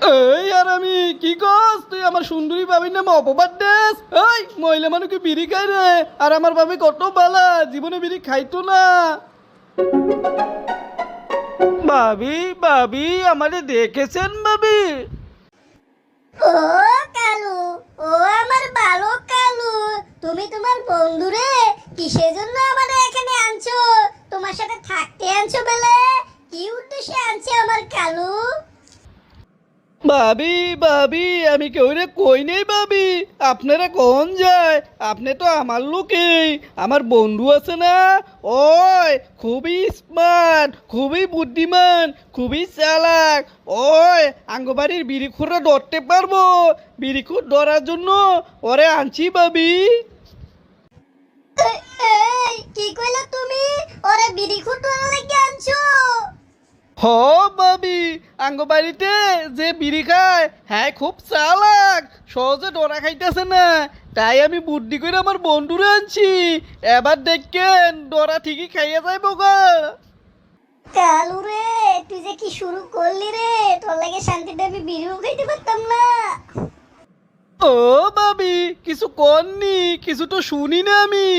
এই আর আমি, কি কস? তুই আমার সুন্দরী ভাবির নামে অপবাদ দেস? এই, মহিলা মানুষকে বিড়ি খাই রে। আর আমার ভাবি কত বালা, জীবনে বিড়ি খাইতো না। ভাবি ভাবি, আমারে দেখেছেন ভাবি? ও কালু, ও আমার ভালো কালু। তুমি তোমার বন্ধুরে কিসের জন্য আমাদের এখানে আনছো? তোমার সাথে থাকতে আনছো বেলে? কি উদ্দেশ্যে আনছে আমার কালু? ভাবি ভাবি আমি কেউ রে কই নেই ভাবি? আপনারা কোন যায়? আপনি তো আমার লোকেই। আমার বন্ধু আছে না? ওই খুবই স্মার্ট খুবই বুদ্ধিমান খুবই চালাক। ওই আঙ্গবাড়ির বিড়িখুররা ধরতে পারব। বিড়িখুর ধরার জন্য ওরে আনছি ভাবি। কি কইলা তুমি? ওরে বিড়ি খুঁটোর লেগে আনছো? হ ভাবি আঙ্গবাড়িতে যে বিড়ি খায় হ্যাঁ খুব চালাক সহজে ডরা খাইতেছে না। তাই আমি বুদ্ধি করে আমার বন্ধুরে আনছি। এবার দেখেন ডরা ঠিকই খাইয়া যাইব গা। কালু রে তুই যে কি শুরু করলি রে? তোর লাগে শান্তিতে আমি বিড়িও খাইতে পারতাম না। ও ভাবি কিছু করনি কিছু তো শুনি না আমি।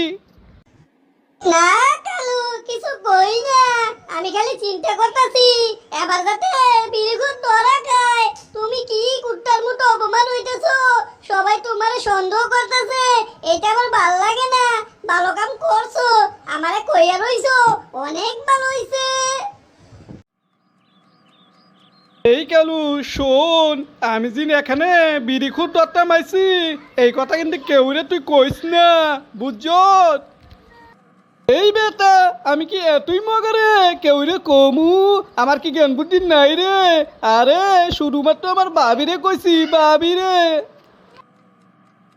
না কালু কিছু কই না। আমি খালি চিন্তা করতেছি, এবার যাতে বিড়িগুণ ধরা খায়। তুমি কি কুত্তার মতো অপমান হইতেছো? সবাই তোমারে সন্দেহ করতেছে। এটা আমার ভালো লাগে না। ভালো কাম করছ। আমারে কইয়া রইছো, অনেক ভালো হইছে। এই কালু, শোন, আমি যিনি এখানে বিড়ি খুব দত্তা মাইছি, এই কথা কিন্তু কেউ রে তুই কইস না বুঝছত এই বেটা, আমি কি এতই মগারে কেউ রে কমু, আমার কি জ্ঞান বুদ্ধি নাই রে? আরে, শুধুমাত্র আমার বাবিরে কইছি বাবিরে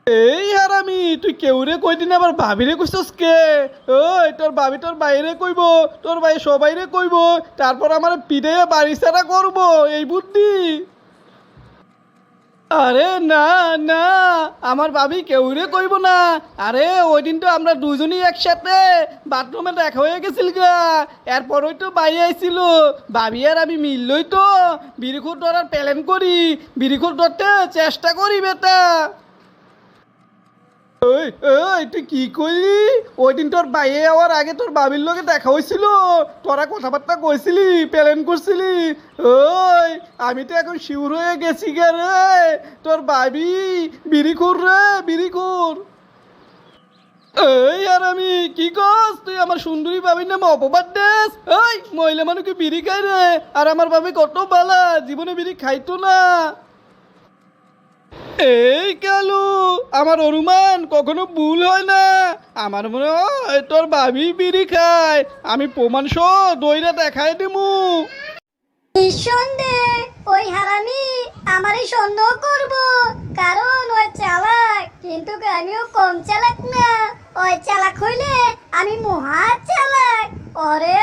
এই হারামি, তুই কেউ রে কই দিন আবার ভাবিরে কইছস কে? ওই, তোর ভাবি তোর বাইরে কইব, তোর ভাই সবাইরে কইব, তারপর আমার পিঠে বাড়ি ছাড়া করব, এই বুদ্ধি। আরে না না আমার ভাবি কেউ রে কইব না। আরে, ওই দিন তো আমরা দুজনই একসাথে বাথরুমে দেখা হয়ে গেছিল গা। এরপরই তো বাই আইছিল। ভাবি আর আমি মিললই তো বিড়িখুর ধরার প্ল্যান করি। বিড়িখুর ধরতে চেষ্টা করি বেটা। ওই ওই তুই কি করলি ওই দিন তোর বাইরে যাওয়ার আগে তোর বাবির লগে দেখা হয়েছিল তোরা কথাবার্তা কইছিলি, প্ল্যান করছিলি। ওই আমি তো এখন শিউর হয়ে গেছি গে রে। তোর বাবি বিড়িখুর রে বিড়িখুর এই আর আমি, কি কস? তুই আমার সুন্দরী বাবির নামে অপবাদ দেস? এই, মহিলা মানুষকে বিড়ি খাই রে। আর আমার বাবি কত বালা, জীবনে বিড়ি খাইতো না। এই কালু, আমার অনুমান কখনো ভুল হয় না। আমার মনে হয় তোর ভাবি বিড়ি খায়। আমি প্রমাণ সহ দইরা দেখাই দিমু। নিঃসন্দেহে ওই হারামি, আমারই সন্দেহ করব। কারণ ওই চালাক, কিন্তু আমিও কম চালাক না। ওই চালাক হইলে আমি মহা চালাক। ওরে